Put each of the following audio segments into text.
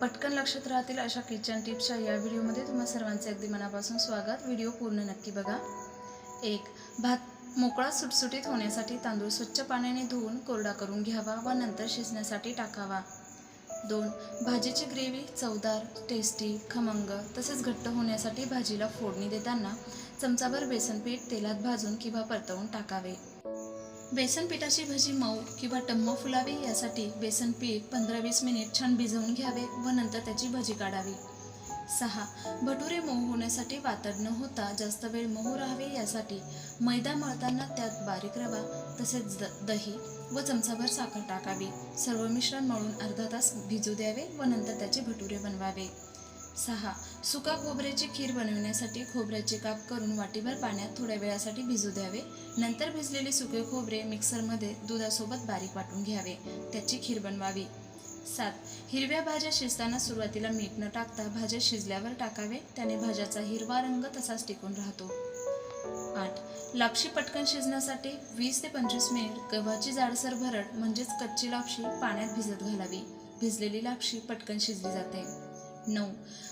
पटकन लक्षात राहतील अशा किचन टिप्सच्या या व्हिडिओमध्ये तुम्हा सर्वांचे अगदी मनापासून स्वागत. व्हिडिओ पूर्ण नक्की बघा. एक भात मोकळा सुटसुटीत होण्यासाठी तांदूळ स्वच्छ पाण्याने धुवून कोरडा करून घ्यावा व नंतर शिजण्यासाठी टाकावा. दोन भाजीची ग्रेव्ही चवदार टेस्टी खमंग तसेच घट्ट होण्यासाठी भाजीला फोडणी देताना चमचाभर बेसन पीठ तेलात भाजून किंवा परतवून टाकावे. बेसन पिठाची भजी मऊ किंवा टम्म फुलावी यासाठी बेसन पीठ पंधरा वीस मिनिट छान भिजवून घ्यावे व नंतर त्याची भजी काढावी. सहा. भटुरे मऊ होण्यासाठी वातड न होता जास्त वेळ मऊ राहावे यासाठी मैदा मळताना त्यात बारीक रवा तसेच द दही व चमचाभर साखर टाकावी. सर्व मिश्रण मळून अर्धा तास भिजू द्यावे व नंतर त्याचे भटुरे बनवावे. सहा. सुका खोबऱ्याची खीर बनवण्यासाठी खोबऱ्याचे काप करून वाटीभर पाण्यात थोड्या वेळासाठी भिजू द्यावे. नंतर भिजलेले सुके खोबरे मिक्सरमध्ये दुधासोबत बारीक वाटून घ्यावे. त्याची खीर बनवावी. सात. हिरव्या भाज्या शिजताना सुरुवातीला मीठ न टाकता भाज्या शिजल्यावर टाकावे. त्याने भाज्याचा हिरवा रंग तसाच टिकून राहतो. आठ. लापशी पटकन शिजण्यासाठी वीस ते पंचवीस मिनिट गव्हाची जाडसर भरड म्हणजेच कच्ची लापशी पाण्यात भिजत घालावी. भिजलेली लापशी पटकन शिजली जाते. नऊ.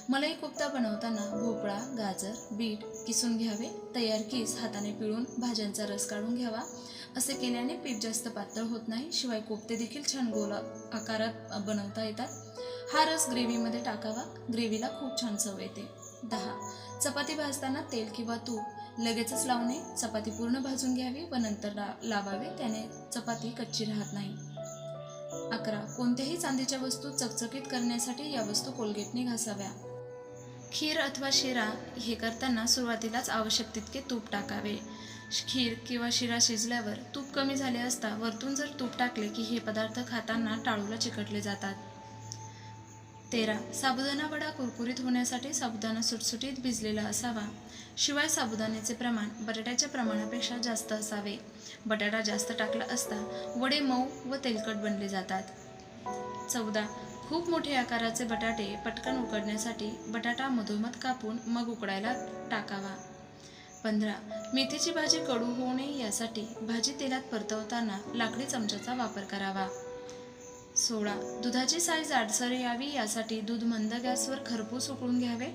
मलाई कोफ्ता बनवताना भोपळा गाजर बीट किसून घ्यावे. तयार कीस हाताने पिळून भाज्यांचा रस काढून घ्यावा. असे केल्याने पीठ जास्त पातळ होत नाही शिवाय कोफ्ते देखील छान गोल आकारात बनवता येतात. हा रस ग्रेव्हीमध्ये टाकावा. ग्रेव्हीला खूप छान चव येते. दहा. चपाती भाजताना तेल किंवा तूप लगेचच लावणे. चपाती पूर्ण भाजून घ्यावी व नंतर ला लावावे. त्याने चपाती कच्ची राहत नाही. अकरा. कोणत्याही चांदीच्या वस्तू चकचकीत करण्यासाठी या वस्तू कोलगेटने घासाव्या. खीर अथवा शिरा हे करताना सुरुवातीलाच आवश्यक तितके तूप टाकावे. खीर किंवा शिरा शिजल्यावर तूप कमी झाले असता वरतून जर तूप टाकले की हे पदार्थ खाताना टाळूला चिकटले जातात. तेरा. साबुदाणा वडा कुरकुरीत होण्यासाठी साबुदाणा सुटसुटीत भिजलेला असावा. शिवाय साबुदाण्याचे प्रमाण बटाट्याच्या प्रमाणापेक्षा जास्त असावे. बटाटा जास्त टाकला असता वडे मऊ व तेलकट बनले जातात. चौदा. खूप मोठे आकाराचे बटाटे पटकन उकडण्यासाठी बटाटा मधोमध कापून मग उकडायला टाकावा. पंधरा. मेथीची भाजी कडू होऊ नये यासाठी भाजी तेलात परतवताना लाकडी चमच्याचा वापर करावा. सोळा दुधाची साय जाडसर यावी यासाठी दूध मंद गॅसवर खरपूस उकळून घ्यावे.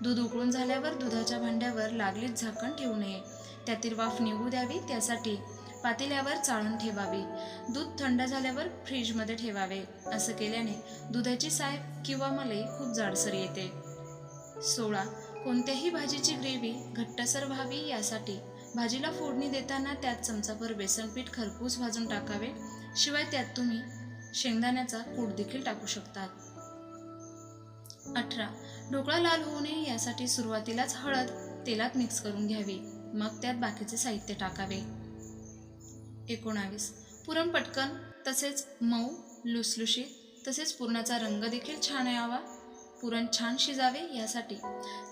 दूध उकळून झाल्यावर दुधाच्या भांड्यावर लागलीच झाकण ठेवू नये. त्यातील वाफ निघू द्यावी त्यासाठी पातेल्यावर चाळून ठेवावी. दूध थंड झाल्यावर फ्रीजमध्ये ठेवावे. असं केल्याने दुधाची साय किंवा मलाई खूप जाडसर येते. सोळा कोणत्याही भाजीची ग्रेव्ही घट्टसर व्हावी यासाठी भाजीला फोडणी देताना त्यात चमचाभर बेसनपीठ खरपूस भाजून टाकावे. शिवाय त्यात तुम्ही शेंगदाण्याचा कूट देखील टाकू शकतात. अठरा. ढोकळा लाल होऊ नये यासाठी सुरुवातीलाच हळद तेलात मिक्स करून घ्यावी. मग त्यात बाकीचे साहित्य टाकावे. एकोणावीस. पुरण पटकन तसेच मऊ लुसलुशीत तसेच पुरणाचा रंग देखील छान यावा. पुरण छान शिजावे यासाठी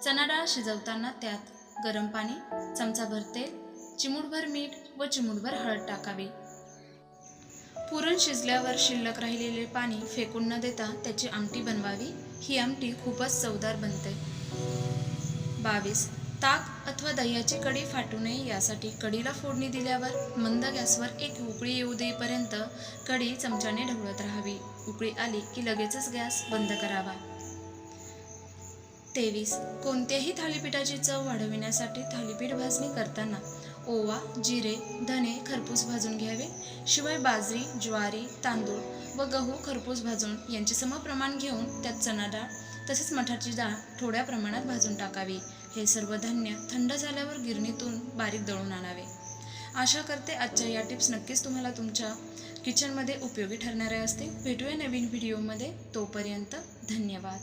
चणा डाळ शिजवताना त्यात गरम पाणी चमचाभर तेल चिमूटभर मीठ व चिमूटभर हळद टाकावी. पुरण शिजल्यावर शिल्लक राहिलेले पाणी फेकून न देता त्याची आमटी बनवावी. ही आमटी खूपच चवदार बनते. बावीस. ताक अथवा दह्याची कढी फाटू नये यासाठी कढीला फोडणी दिल्यावर मंद गॅसवर एक उकळी येऊ देईपर्यंत कढी चमच्याने ढवळत राहावी. उकळी आली की लगेचच गॅस बंद करावा. तेवीस. कोणत्याही थालीपीठाची चव वाढविण्यासाठी थालीपीठ भाजणी करताना ओवा जिरे धने खरपूस भाजून घ्यावे. शिवाय बाजरी ज्वारी तांदूळ व गहू खरपूस भाजून यांचे समप्रमाण घेऊन त्यात चणा डाळ तसेच मठाची डाळ थोड्या प्रमाणात भाजून टाकावी. हे सर्व धान्य थंड झाल्यावर गिरणीतून बारीक दळून आणावे. आशा करते आजच्या या टिप्स नक्कीच तुम्हाला तुमच्या किचनमध्ये उपयोगी ठरणाऱ्या असतील. भेटूया नवीन व्हिडिओमध्ये. तोपर्यंत धन्यवाद.